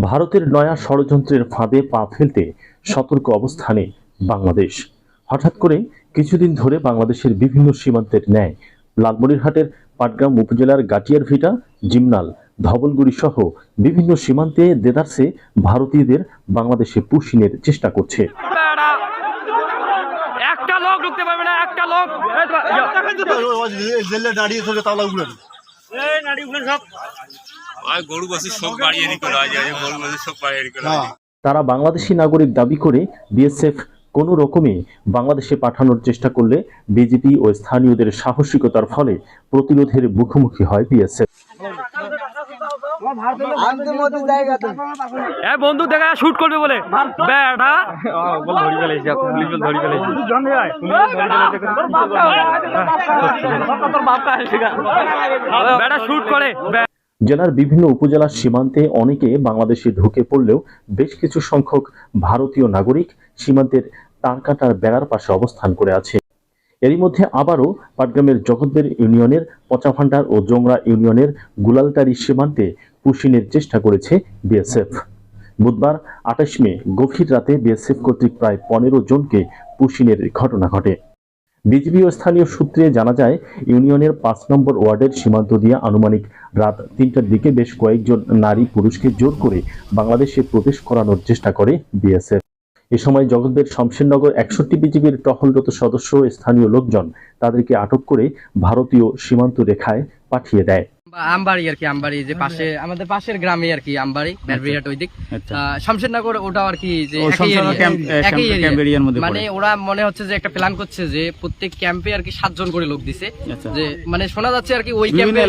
ভারতের নয়া ষড়যন্ত্রের ফাঁদে পা ফেলতে সতর্ক অবস্থানে বাংলাদেশ। হঠাৎ করে কিছুদিন ধরে বাংলাদেশের বিভিন্ন সীমান্তের ন্যায় লালমনিরহাটের পাটগ্রাম উপজেলার গাটিয়ার ভিটা জিমনাল ধবলগুড়ি সহ বিভিন্ন সীমান্তে দেদারসে ভারতীয়দের বাংলাদেশে পুশিনের চেষ্টা করছে। একটা লোক ঢুকতে পারবে না একটা লোক। এই তো-। জেলে দাঁড়িয়ে থাকে তালা উড়ে আর গরু বাসি সব বাড়িয়ে নিয়ে করে আজ আজ গরু বাসি সব বাড়িয়ে নিয়ে করে তারা বাংলাদেশি নাগরিক দাবি করে বিএসএফ কোনো রকমে বাংলাদেশে পাঠানোর চেষ্টা করলে বিজেপি ও স্থানীয়দের সাহসিকতার ফলে প্রতিরোধের মুখোমুখি হয় বিএসএফ। বন্ধু দেখা শুট করবে বলে। বেড়া শুট করে। জেলার বিভিন্ন উপজেলার সীমান্তে অনেকে বাংলাদেশে ঢুকে পড়লেও বেশ কিছু সংখ্যক ভারতীয় নাগরিক সীমান্তের তারকাটার বেড়ার পাশে অবস্থান করে আছে। এরই মধ্যে আবারও পাটগ্রামের জগৎবের ইউনিয়নের পচাভান্ডার ও জোংরা ইউনিয়নের গুলালতারি সীমান্তে পুশিনের চেষ্টা করেছে বিএসএফ। বুধবার আঠাশ মে, গভীর রাতে বিএসএফ কর্তৃক প্রায় পনেরো জনকে পুশিনের ঘটনা ঘটে। বিজিবি ও স্থানীয় সূত্রে জানা যায়, ইউনিয়নের পাঁচ নম্বর ওয়ার্ডের সীমান্ত দিয়ে আনুমানিক রাত তিনটার দিকে বেশ কয়েকজন নারী পুরুষকে জোর করে বাংলাদেশে প্রবেশ করানোর চেষ্টা করে বিএসএফ। এ সময় জগৎবের শমশেরনগর একষট্টি বিজিবির টহলরত সদস্য স্থানীয় লোকজন তাদেরকে আটক করে ভারতীয় সীমান্ত রেখায় পাঠিয়ে দেয়। আমবাড়ি আর কি আমবাড়ি যে পাশে আমাদের পাশের গ্রামে আর কি আমবাড়ি ব্যাটবিহাট ওই দিক শামশেরনগর ওটাও আর যে মানে ওরা মনে হচ্ছে যে একটা প্ল্যান করছে যে প্রত্যেক ক্যাম্পে আর কি সাতজন করে লোক দিছে। আচ্ছা। যে মানে শোনা যাচ্ছে আর কি ওই ক্যাম্পে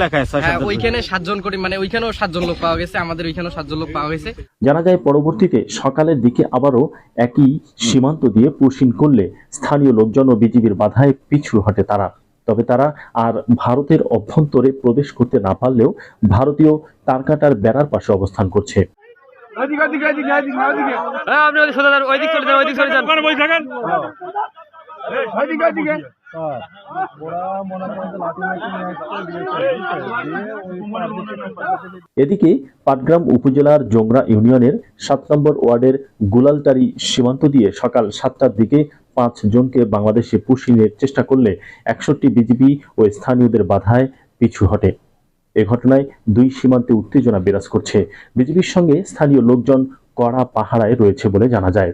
হ্যাঁ, ওইখানে সাতজন করে মানে ওইখানেও সাতজন লোক পাওয়া গেছে আমাদের ওইখানেও সাতজন লোক পাওয়া গেছে। জানা যায় পরবর্তীতে সকালের দিকে আবারও একই সীমান্ত দিয়ে পুশিন করলে স্থানীয় লোকজন ও বিজিবির বাধায় পিছু হটে তারা। তবে তারা আর ভারতের অভ্যন্তরে প্রবেশ করতে না পারলেও ভারতীয় তারকাটার বেড়ার পাশে অবস্থান করছে। আপনি যান, চলে যান এদিকে পাটগ্রাম উপজেলার জোংরা ইউনিয়নের সাত নম্বর ওয়ার্ডের গুলালটারি সীমান্ত দিয়ে সকাল সাতটার দিকে পাঁচ জনকে বাংলাদেশে পুশিনের চেষ্টা করলে একষট্টি বিজিবি ও স্থানীয়দের বাধায় পিছু হটে। এ ঘটনায় দুই সীমান্তে উত্তেজনা বিরাজ করছে। বিজিবির সঙ্গে স্থানীয় লোকজন কড়া পাহারায় রয়েছে বলে জানা যায়।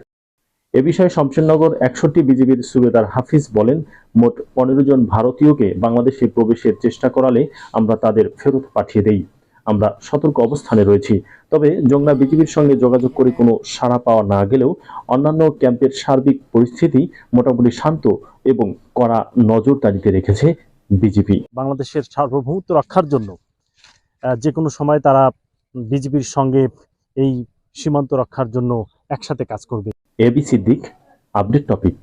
এ বিষয়ে শমশেরনগর একষট্টি বিজিবির সুবেদার হাফিজ বলেন, মোট পনেরো জন ভারতীয়কে বাংলাদেশে প্রবেশের চেষ্টা করালে আমরা তাদের ফেরত পাঠিয়ে দেই। আমরা সতর্ক অবস্থানে রয়েছি। তবে জংলা বিজিবির সঙ্গে যোগাযোগ করে কোনো সাড়া পাওয়া না গেলেও অন্যান্য ক্যাম্পের সার্বিক পরিস্থিতি মোটামুটি শান্ত এবং কড়া নজরদারিতে রেখেছে বিজিবি। বাংলাদেশের সার্বভৌমত্ব রক্ষার জন্য যে কোনো সময় তারা বিজেপির সঙ্গে এই সীমান্ত রক্ষার জন্য একসাথে কাজ করবে। AB Siddique update topic.